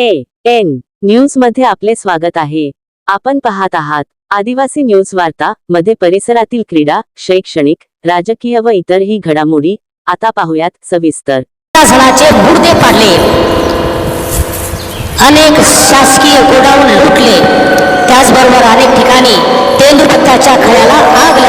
A N. न्यूजमध्ये आपले स्वागत आहे. आपण पाहत आहात आदिवासी न्यूज वार्ता मध्ये परिसरातील क्रीडा शैक्षणिक राजकीय व इतरही घडामोडी आता पाहूयात सविस्तर. शासनाचे मुर्दे पाडले. अनेक शासकीय गोडाऊन लुटले. त्याचबरोबर अनेक ठिकाणी तेंदुपत्ताच्या खड्याला आग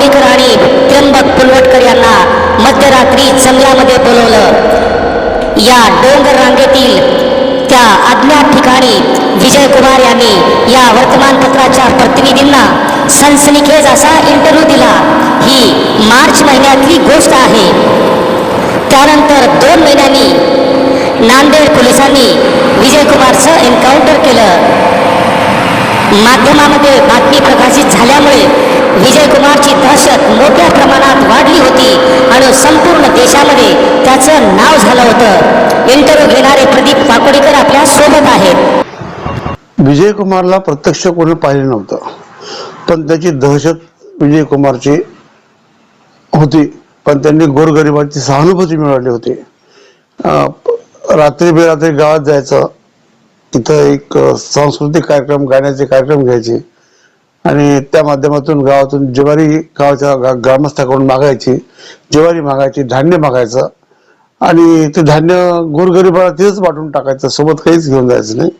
प्रदीप आणि त्र्यंबक पुलवटकर यांना मध्यरात्री जंगलामध्ये बोलवलं. या डोंगर रांगेतील त्या अज्ञात ठिकाणी विजय कुमार यांनी या वर्तमानपत्राच्या प्रतिनिधींना सनसनीखेज असा इंटरव्ह्यू दिला. ही मार्च महिन्यातली गोष्ट आहे. त्यानंतर दोन महिन्यांनी नांदेड पोलिसांनी विजय कुमारचं एन्काउंटर केलं. माध्यमामध्ये बातमी प्रकाशित झाल्यामुळे विजय कुमारची दहशत मोठ्या प्रमाणात वाढली होती आणि संपूर्ण देशामध्ये त्याचं नाव झालं होतं. इंटरव्ह्यू घेणारे प्रदीप पाकोडीकर आपल्यासोबत आहेत. विजय कुमारला प्रत्यक्ष कोणी पाहिलं नव्हतं. पण त्याची दहशत विजय कुमारची होती. पण त्यांनी गोरगरिबांची सहानुभूती मिळवली होती. रात्री बेरात्री गावात जायचं. तिथं एक सांस्कृतिक कार्यक्रम गाण्याचे कार्यक्रम घ्यायचे. आणि त्या माध्यमातून गावातून ज्वारी गावाच्या गा- ग्रामस्थाकडून मागायची ज्वारी मागायची धान्य मागायचं आणि ते धान्य गोरगरिबाला तिथेच वाटून टाकायचं सोबत काहीच घेऊन जायचं नाही.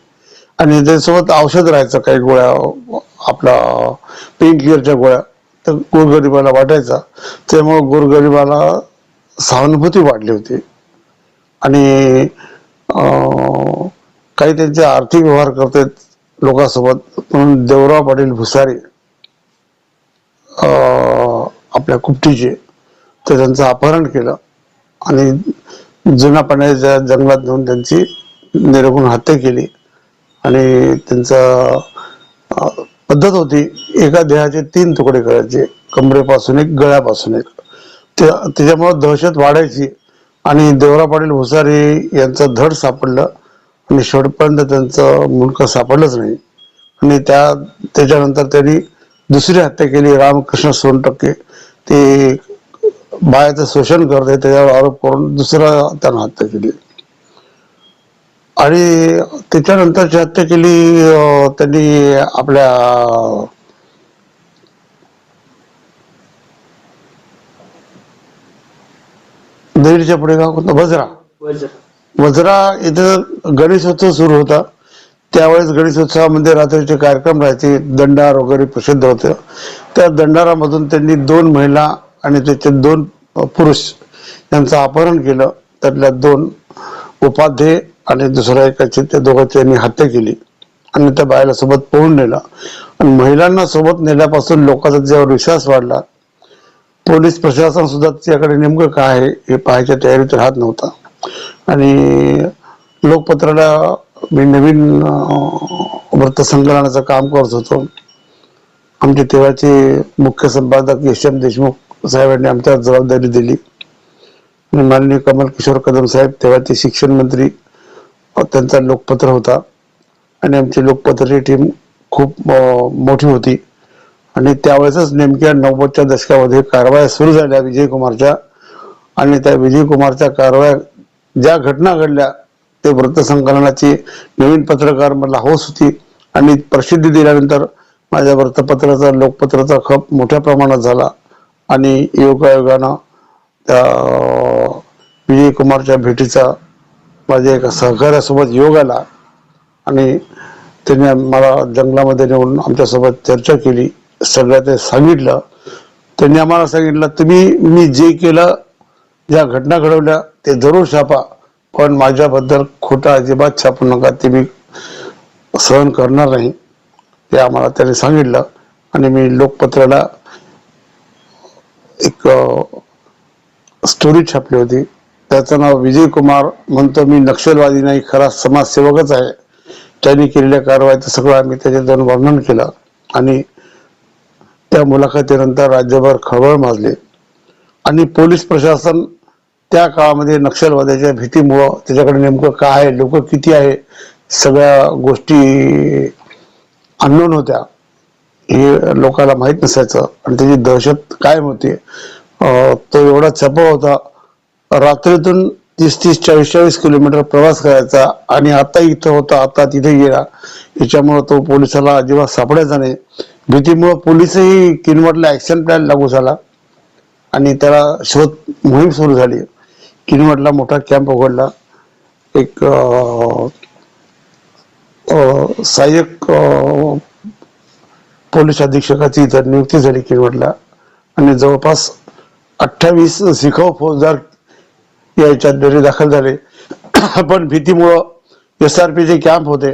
आणि त्याच्यासोबत औषध राहायचं काही गोळ्या आपला पेन क्लिअरच्या गोळ्या तर गोरगरिबाला वाटायचा. त्यामुळे गोरगरिबाला सहानुभूती वाढली होती. आणि काही त्यांचे आर्थिक व्यवहार करतात लोकांसोबत. म्हणून देवराव पाटील भुसारी आपल्या कुपटीचे तर त्यांचं अपहरण केलं. आणि जुना पाण्याच्या जंगलात नेऊन त्यांची निरगुण हत्या केली. आणि त्यांचं पद्धत होती एका देहाचे तीन तुकडे करायचे. कमरेपासून एक गळ्यापासून एक. ते त्याच्यामुळं दहशत वाढायची. आणि देवरा पाटील भुसारी यांचं धड सापडलं. आणि शेवटपर्यंत त्यांचं मुलगा सापडलंच नाही. आणि त्या त्याच्यानंतर त्यांनी दुसरी हत्या केली रामकृष्ण सोनटक्के. ते बायाचं शोषण करते त्याच्यावर आरोप करून दुसरा त्यांना हत्या केली. आणि त्याच्यानंतरची हत्या केली अं, त्यांनी आपल्या दहीच्या पुढे गाव कोणतं? वज्रा. वज्रा इथं गणेशोत्सव सुरू होता. त्यावेळेस गणेशोत्सवामध्ये रात्रीचे कार्यक्रम राहायचे दंडार वगैरे प्रसिद्ध होते. त्या दंडारामधून त्यांनी दोन महिला आणि त्याचे दोन पुरुष यांचं अपहरण केलं. त्यातल्या दोन उपाध्ये आणि दुसऱ्या एकाची त्या दोघांची यांनी हत्या केली. आणि त्या बायला सोबत पळून नेला. आणि महिलांना सोबत नेल्यापासून लोकांचा त्याच्यावर विश्वास वाढला. पोलीस प्रशासन सुद्धा त्याच्याकडे नेमकं काय आहे हे पाहायच्या तयारीत राहत नव्हता. आणि लोकपत्राला मी नवीन वृत्तसंकलनाचं काम करत होतो. आमचे तेव्हाचे मुख्य संपादक यशम देशमुख साहेबांनी आमच्या जबाबदारी दिली. आणि माननीय कमल किशोर कदम साहेब तेव्हाचे शिक्षण मंत्री त्यांचा लोकपत्र होता. आणि आमची लोकपत्राची टीम खूप मोठी होती. आणि त्यावेळेसच नेमक्या नव्वदच्या दशकामध्ये कारवाया सुरू झाल्या विजय कुमारच्या आणि त्या विजय कुमारच्या कारवाया ज्या घटना घडल्या ते वृत्तसंकलनाची नवीन पत्रकार मला हौस होती. आणि प्रसिद्धी दिल्यानंतर माझ्या वृत्तपत्राचा लोकपत्राचा खप मोठ्या प्रमाणात झाला. आणि योगायोगानं त्या विजय कुमारच्या भेटीचा माझ्या एका सहकार्यासोबत योग आला. आणि त्यांनी मला जंगलामध्ये नेऊन आमच्यासोबत चर्चा केली. सगळ्या ते सांगितलं. त्यांनी आम्हाला सांगितलं तुम्ही मी जे केलं ज्या घटना घडवल्या ते जरूर छापा. पण माझ्याबद्दल खोटा अजिबात छापू नका. ते मी सहन करणार नाही. ते आम्हाला त्याने सांगितलं. आणि मी लोकपत्राला एक स्टोरी छापली होती. त्याचं नाव विजय कुमार म्हणतो मी. नक्षलवादी नाही खरा समाजसेवकच आहे. त्यांनी केलेल्या कारवाईचं सगळं आम्ही त्याच्यातून वर्णन केलं. आणि त्या मुलाखतीनंतर राज्यभर खळबळ माजली. आणि पोलीस प्रशासन त्या काळामध्ये नक्षलवाद्याच्या भीतीमुळं त्याच्याकडे नेमकं काय आहे लोक किती आहे सगळ्या गोष्टी अननोन होत्या. हे लोकांना माहीत नसायचं. आणि त्याची दहशत कायम होती. तो एवढा छपा होता. रात्रीतून तीस तीस चाळीस चाळीस किलोमीटर प्रवास करायचा आणि आता इथं होता आता तिथे गेला. याच्यामुळं तो पोलिसाला अजिबात सापडायचा नाही. भीतीमुळं पोलिसही किनवटला ऍक्शन प्लॅन लागू झाला. आणि त्याला शोध मोहीम सुरू झाली. किनवडला मोठा कॅम्प उघडला. एक सहाय्यक पोलीस अधीक्षकाची इथं नियुक्ती झाली किनवडला आणि जवळपास अठ्ठावीस शिखाऊ फौजदार याच्यात बेरी दाखल झाले. पण भीतीमुळं एस आर पीचे कॅम्प होते.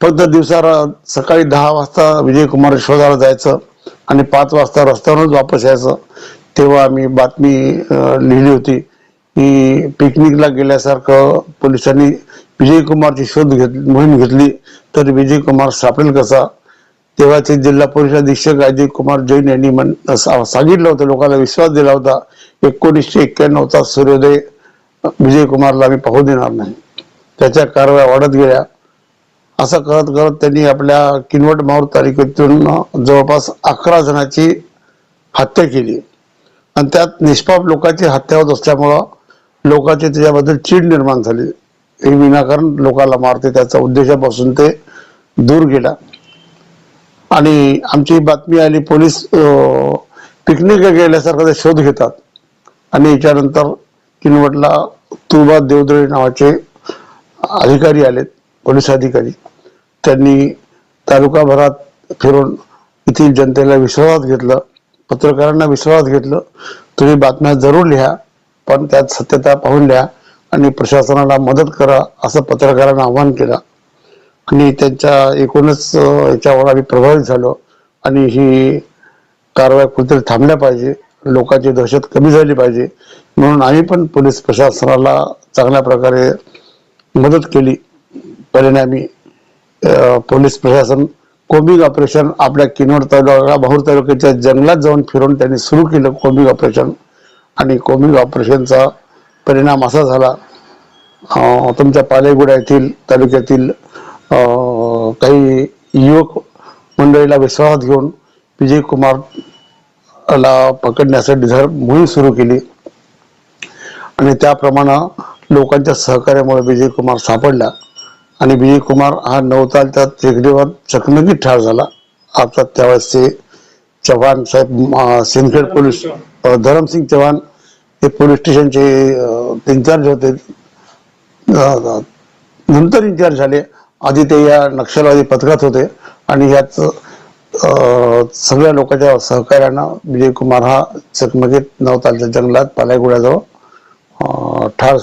फक्त दिवसा सकाळी दहा वाजता विजय कुमार शोधाला जायचं आणि पाच वाजता रस्त्यावरूनच वापस यायचं. तेव्हा आम्ही बातमी लिहिली होती. की पिकनिकला गेल्यासारखं पोलिसांनी विजयकुमारची शोध घेत मोहीम घेतली तर विजय कुमार सापडेल कसा? तेव्हाचे जिल्हा पोलीस अधीक्षक अजय कुमार जैन यांनी म्हण- सा- सांगितलं होतं लोकांना विश्वास दिला होता एकोणीसशे एक्क्याण्णवचा सूर्योदय विजय कुमारला आम्ही पाहू देणार नाही. त्याच्या कारवाया वाढत गेल्या. असं करत करत त्यांनी आपल्या किनवट माहूर तालुक्यातून जवळपास अकरा जणांची हत्या केली. आणि त्यात निष्पाप लोकांची हत्या होत असल्यामुळं लोकांची त्याच्याबद्दल चीड निर्माण झाली. हे विनाकारण लोकांना मारते त्याचा उद्देशापासून ते दूर गेला. आणि आमची बातमी आली पोलीस पिकनिक गेल्यासारखं ते शोध घेतात. आणि याच्यानंतर किनवटला तुबा देवदळे नावाचे अधिकारी आलेत पोलीस अधिकारी. त्यांनी तालुकाभरात फिरून येथील जनतेला विश्वासात घेतलं पत्रकारांना विश्वासात घेतलं. तुम्ही बातम्या जरूर लिहा. पण त्यात सत्यता पाहून द्या आणि प्रशासनाला मदत करा असं पत्रकारांना आवाहन केलं. आणि त्यांच्या एकूणच याच्यावर आम्ही प्रभावित झालो आणि ही कारवाई कुठेतरी थांबल्या पाहिजे लोकांची दहशत कमी झाली पाहिजे. म्हणून आम्ही पण पोलीस प्रशासनाला चांगल्या प्रकारे मदत केली. परिणामी पोलीस प्रशासन कोबिंग ऑपरेशन आपल्या किनवट तालुका भाऊर तालुक्याच्या जंगलात जाऊन फिरून त्यांनी सुरू केलं कोबिंग ऑपरेशन. आणि कोमिक ऑपरेशनचा परिणाम असा झाला तुमच्या पालेगुडा येथील तालुक्यातील काही युवक मंडळीला विश्वासात घेऊन विजय कुमार ला पकडण्यासाठी धर मोहीम सुरू केली. आणि त्याप्रमाणे लोकांच्या सहकार्यामुळे विजय कुमार सापडला आणि विजय कुमार हा नवतालच्या टेकडीवर चकमकीत ठार झाला. आता त्यावेळेसचे चव्हाण साहेब सिंदखेड पोलीस धरमसिंग चव्हाण हे पोलीस स्टेशनचे इन्चार्ज होते. नंतर इन्चार्ज झाले. आधी ते या नक्षलवादी पथकात होते आणि याच सगळ्या लोकांच्या सहकार्यानं विजय कुमार हा चकमकीत नवतालच्या जंगलात पालायगुड्याजवळ ठार झाला.